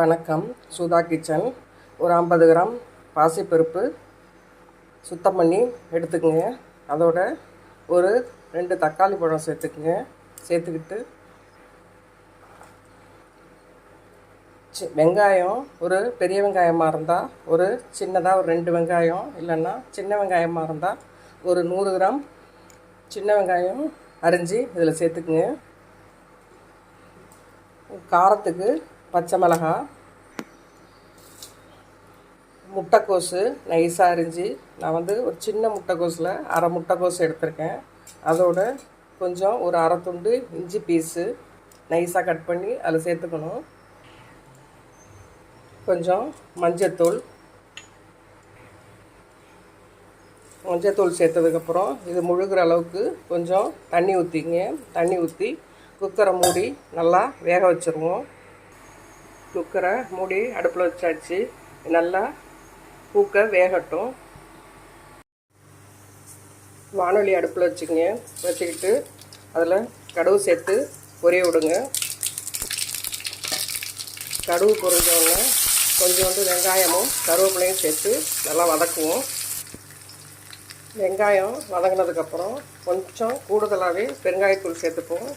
வணக்கம். சுதா கிச்சன். ஒரு ஐம்பது கிராம் பாசிப்பருப்பு சுத்தம் பண்ணி எடுத்துக்கோங்க. அதோட ஒரு ரெண்டு தக்காளி பழம் சேர்த்துக்குங்க. சேர்த்துக்கிட்டு சி வெங்காயம் ஒரு பெரிய வெங்காயமாக இருந்தால் ஒரு சின்னதாக ஒரு ரெண்டு வெங்காயம் இல்லைன்னா சின்ன வெங்காயமாக இருந்தால் ஒரு நூறு கிராம் சின்ன வெங்காயம் அரிஞ்சு இதில் சேர்த்துக்குங்க. காரத்துக்கு பச்சை மிளகா முட்டைக்கோஸு நைஸாக அரிஞ்சு நான் வந்து ஒரு சின்ன முட்டைக்கோஸில் அரை முட்டைக்கோஸ் எடுத்திருக்கேன். அதோட கொஞ்சம் ஒரு அரை துண்டு இஞ்சி பீஸு நைஸாக கட் பண்ணி அதில் சேர்த்துக்கணும். கொஞ்சம் மஞ்சத்தூள் மஞ்சத்தூள் சேர்த்ததுக்கப்புறம் இது முழுகிற அளவுக்கு கொஞ்சம் தண்ணி ஊற்றிங்க தண்ணி ஊற்றி குக்கரை மூடி நல்லா வேக வச்சுருவோம். குக்கரை மூடி அடுப்பில் வச்சாச்சு. நல்லா பூக்க வேகட்டும். வானொலி அடுப்பில் வச்சுக்கங்க. வச்சுக்கிட்டு அதில் கடுகு சேர்த்து பொரிய விடுங்க. கடுகு பொரிஞ்சோடனே கொஞ்சோண்டு வெங்காயமும் கருவேப்பிலையும் சேர்த்து நல்லா வதக்குவோம். வெங்காயம் வதங்கினதுக்கப்புறம் கொஞ்சம் கூடுதலாகவே பெருங்காயத்தூள் சேர்த்துப்போம்.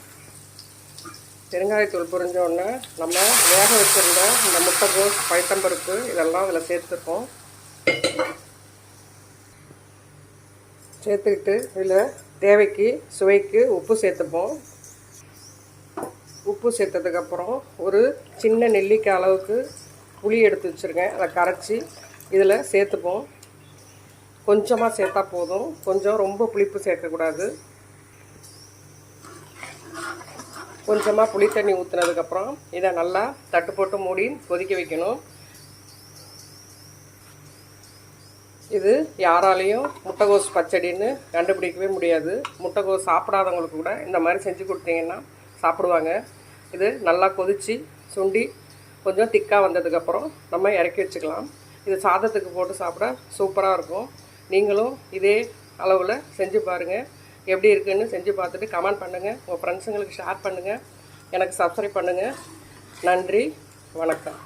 பெருங்காயத்தூள் புரிஞ்ச உடனே நம்ம வேக வச்சுருந்த இந்த முட்டைகோஸ் பைத்தம்பருப்பு இதெல்லாம் அதில் சேர்த்துப்போம். சேர்த்துக்கிட்டு இதில் தேவைக்கு சுவைக்கு உப்பு சேர்த்துப்போம். உப்பு சேர்த்ததுக்கப்புறம் ஒரு சின்ன நெல்லிக்காய் அளவுக்கு புளி எடுத்து வச்சுருக்கேன். அதை கரைச்சி இதில் சேர்த்துப்போம். கொஞ்சமாக சேர்த்தா போதும். கொஞ்சம் ரொம்ப புளிப்பு சேர்க்கக்கூடாது. கொஞ்சமாக புளி தண்ணி ஊற்றுனதுக்கப்புறம் இதை நல்லா தட்டு போட்டு மூடி கொதிக்க வைக்கணும். இது யாராலையும் முட்டைகோஸ் பச்சடின்னு கண்டுபிடிக்கவே முடியாது. முட்டைகோஸ் சாப்பிடாதவங்களுக்கு கூட இந்த மாதிரி செஞ்சு கொடுத்தீங்கன்னா சாப்பிடுவாங்க. இது நல்லா கொதித்து சுண்டி கொஞ்சம் திக்காக வந்ததுக்கப்புறம் நம்ம இறக்கி வச்சுக்கலாம். இது சாதத்துக்கு போட்டு சாப்பிட சூப்பராக இருக்கும். நீங்களும் இதே அளவில் செஞ்சு பாருங்கள் எப்படி இருக்குன்னு செஞ்சு பார்த்துட்டு கமெண்ட் பண்ணுங்கள் உங்கள் ஃப்ரெண்ட்ஸுங்களுக்கு ஷேர் பண்ணுங்கள் எனக்கு சப்ஸ்கிரைப் பண்ணுங்கள் நன்றி. வணக்கம்.